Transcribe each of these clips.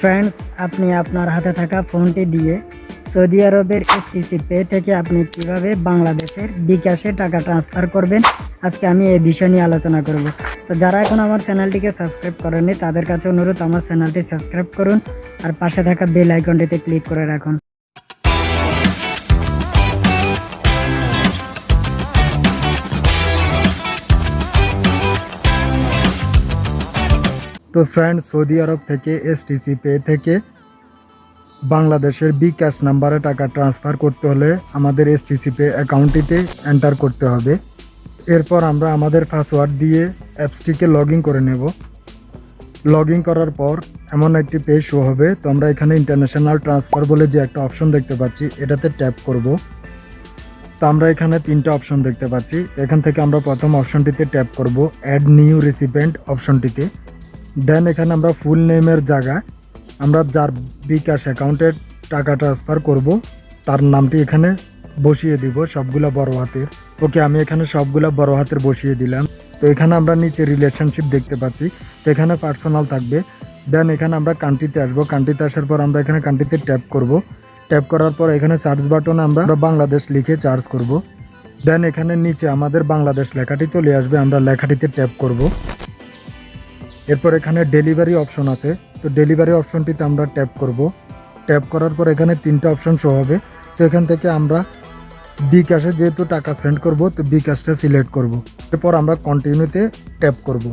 Friends আপনি আপনার হাতে থাকা ফোনটি দিয়ে সৌদি আরবের এসটিসি পে থেকে আপনি কীভাবে বাংলাদেশের বিকাশে টাকা ট্রান্সফার করবেন? আজকে আমি এই বিষয় নিয়ে আলোচনা করব। তো যারা এখন আমার চ্যানেলটিকে সাবস্ক্রাইব করেননি, তাদের কাছে অনুরোধ, আমার চ্যানেলটি সাবস্ক্রাইব করুন আর পাশে থাকা বেল আইকনটিতে ক্লিক করে রাখুন। তো ফ্রেন্ড সৌদি আরব থেকে এসটিসি পে থেকে বাংলাদেশের বিকাশ নাম্বারে টাকা ট্রান্সফার করতে হলে আমাদের এসটিসি পে অ্যাকাউন্টটিতে এন্টার করতে হবে। এরপর আমরা আমাদের পাসওয়ার্ড দিয়ে অ্যাপসটিকে লগ করে নেব। লগ করার পর এমন একটি পেজ শো হবে। তো আমরা এখানে ইন্টারন্যাশনাল ট্রান্সফার বলে যে একটা অপশন দেখতে পাচ্ছি, এটাতে ট্যাপ করব। তো আমরা এখানে তিনটা অপশন দেখতে পাচ্ছি। এখান থেকে আমরা প্রথম অপশনটিতে ট্যাপ করব অ্যাড নিউ রিসিপেন্ট অপশনটিতে দেন এখানে আমরা ফুল নেমের জায়গায় আমরা যার বিকাশ অ্যাকাউন্টে টাকা ট্রান্সফার করব, তার নামটি এখানে বসিয়ে দিব, সবগুলা বড় হাতের। ওকে আমি এখানে সবগুলা বড় হাতের বসিয়ে দিলাম। তো এখানে আমরা নিচে রিলেশনশিপ দেখতে পাচ্ছি। তো এখানে পার্সোনাল থাকবে। দেন এখানে আমরা কান্ট্রিতে আসব। কান্ট্রিতে আসার পর আমরা এখানে কান্ট্রিতে ট্যাপ করব। ট্যাপ করার পর এখানে চার্জ বাটনে আমরা বাংলাদেশ লিখে চার্জ করব। দেন এখানে নিচে আমাদের বাংলাদেশ লেখাটি চলে আসবে। আমরা লেখাটিতে ট্যাপ করব। এরপর এখানে ডেলিভারি অপশন আছে। তো ডেলিভারি অপশনটিতে আমরা ট্যাপ করব। ট্যাপ করার পর এখানে তিনটা অপশন শো হবে। তো এখান থেকে আমরা বিকাশে যেহেতু টাকা সেন্ড করব, তো বিকাশটা সিলেক্ট করব। এরপর আমরা কন্টিনিউতে ট্যাপ করব।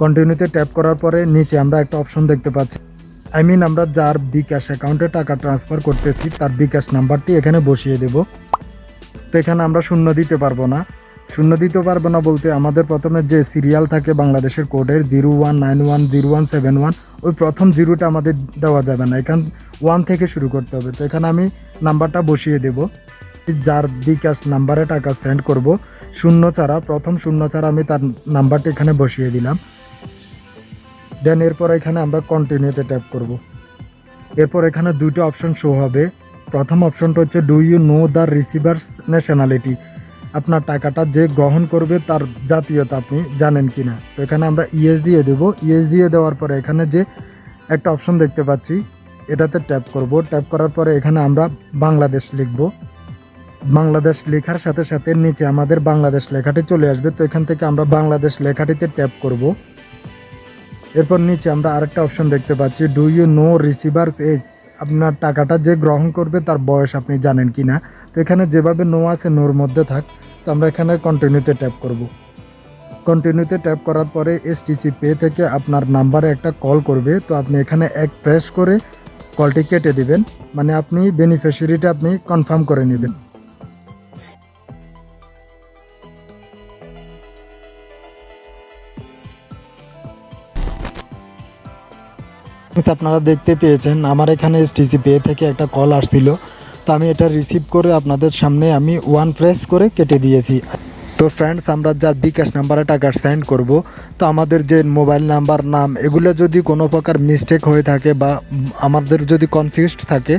কন্টিনিউতে ট্যাপ করার পরে নিচে আমরা একটা অপশন দেখতে পাচ্ছি। আই মিন আমরা যার বিকাশ অ্যাকাউন্টে টাকা ট্রান্সফার করতেছি, তার বিকাশ নাম্বারটি এখানে বসিয়ে দেব। তো এখানে আমরা শূন্য দিতে পারব না। শূন্য দিতে পারব না বলতে আমাদের প্রথমে যে সিরিয়াল থাকে বাংলাদেশের কোডের zero one, nine one, zero one, seven one, ওই প্রথম জিরোটা আমাদের দেওয়া যাবে না। এখান ওয়ান থেকে শুরু করতে হবে। তো এখানে আমি নাম্বারটা বসিয়ে দেব। যার বিকাশ নাম্বারে টাকা সেন্ড করব। শূন্য ছাড়া, প্রথম শূন্য ছাড়া আমি তার নাম্বারটা এখানে বসিয়ে দিলাম। দেন এরপর এখানে আমরা কন্টিনিউতে ট্যাপ করব। এরপর এখানে দুটো অপশন শো হবে। প্রথম অপশনটা হচ্ছে do you know the receiver's nationality আপনার টাকাটা যে গ্রহণ করবে তার জাতীয়তা আপনি জানেন কি না তো এখানে আমরা ইএস দিয়ে দেবো। ইএস দিয়ে দেওয়ার পরে এখানে যে একটা অপশন দেখতে পাচ্ছি, এটাতে ট্যাপ করব। ট্যাপ করার পরে এখানে আমরা বাংলাদেশ লিখব। বাংলাদেশ লেখার সাথে সাথে নিচে আমাদের বাংলাদেশ লেখাটি চলে আসবে। তো এখান থেকে আমরা বাংলাদেশ লেখাটিতে ট্যাপ করব। এরপর নিচে আমরা আরেকটা অপশন দেখতে পাচ্ছি। Do you know receiver's age আপনার টাকাটা যে গ্রহণ করবে তার বয়স আপনি জানেন কি না। তো এখানে যেভাবে নো আছে, নোর মধ্যে থাক, তো আমরা এখানে কন্টিনিউতে ট্যাপ করব। কন্টিনিউতে ট্যাপ করার পরে এসটিসি পে থেকে আপনার নাম্বারে একটা কল করবে। তো আপনি এখানে এক প্রেস করে কলটি কেটে দিবেন। মানে আপনি বেনিফিশিয়ারিটা আপনি কনফার্ম করে নেবেন। আপনারা দেখতে পেয়েছেন। আমার এখানে এসটিসি পে থেকে একটা কল আসছিল। তো আমি এটা রিসিভ করে আপনাদের সামনে আমি ওয়ান প্রেস করে কেটে দিয়েছি। তো ফ্রেন্ডস আমরা যার বিকাশ নাম্বারে টাকা সেন্ড করব, তো আমাদের যে মোবাইল নাম্বার নাম, এগুলো যদি কোনো প্রকার মিস্টেক হয়ে থাকে বা আমাদের যদি কনফিউজড থাকে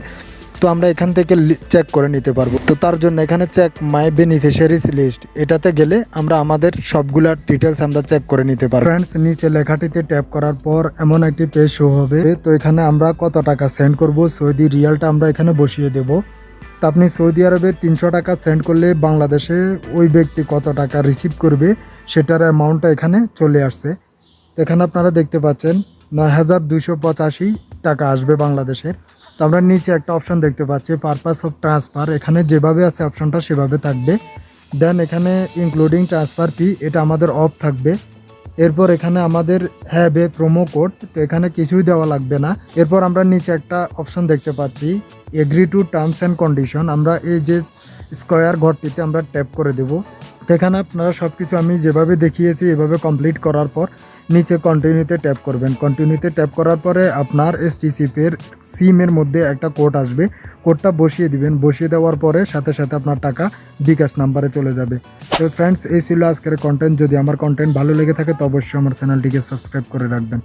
তো আমরা এখান থেকে চেক করে নিতে পারব। তো তার জন্য এখানে চেক মাই বেনিফিশিয়ারিজ লিস্ট এটাতে গেলে আমরা আমাদের সবগুলা ডিটেলস আমরা চেক করে নিতে পারব। ফ্রেন্ডস নিচে লেখাটিতে ট্যাপ করার পর এমন একটি পেজ শো হবে। তো এখানে আমরা কত টাকা সেন্ড করব? সৌদি রিয়ালটা আমরা এখানে বসিয়ে দেব। তো আপনি সৌদি আরবে তিনশো টাকা সেন্ড করলে বাংলাদেশে ওই ব্যক্তি কত টাকা রিসিভ করবে, সেটার অ্যামাউন্টটা এখানে চলে আসছে। এখানে আপনারা দেখতে পাচ্ছেন, নয় হাজার দুশো পঁচাশি টাকা আসবে বাংলাদেশের। তো আমরা নিচে একটা অপশন দেখতে পাচ্ছি পারপাস অফ ট্রান্সফার এখানে যেভাবে আছে অপশনটা সেভাবে থাকবে। দেন এখানে ইনক্লুডিং ট্রান্সফার ফি এটা আমাদের অফ থাকবে। এরপর এখানে আমাদের হ্যাভ এ প্রোমো কোড তো এখানে কিছুই দেওয়া লাগবে না। এরপর আমরা নিচে একটা অপশন দেখতে পাচ্ছি agree to terms and condition আমরা এই যে স্কোয়ার ঘরটিতে আমরা ট্যাপ করে দেব। তো এখানে আপনারা সব কিছু আমি যেভাবে দেখিয়েছি, এভাবে কমপ্লিট করার পর নিচে কন্টিনিউতে ট্যাপ করবেন। কন্টিনিউতে ট্যাপ করার পরে আপনার এসটিসিপের সিমের মধ্যে একটা কোড আসবে। কোডটা বসিয়ে দিবেন। বসিয়ে দেওয়ার পরে সাথে সাথে আপনার টাকা বিকাশ নাম্বারে চলে যাবে। তো ফ্রেন্ডস এই ছিল আজকের কন্টেন্ট যদি আমার কন্টেন্ট ভালো লেগে থাকে, তো অবশ্যই আমার চ্যানেলটিকে সাবস্ক্রাইব করে রাখবেন।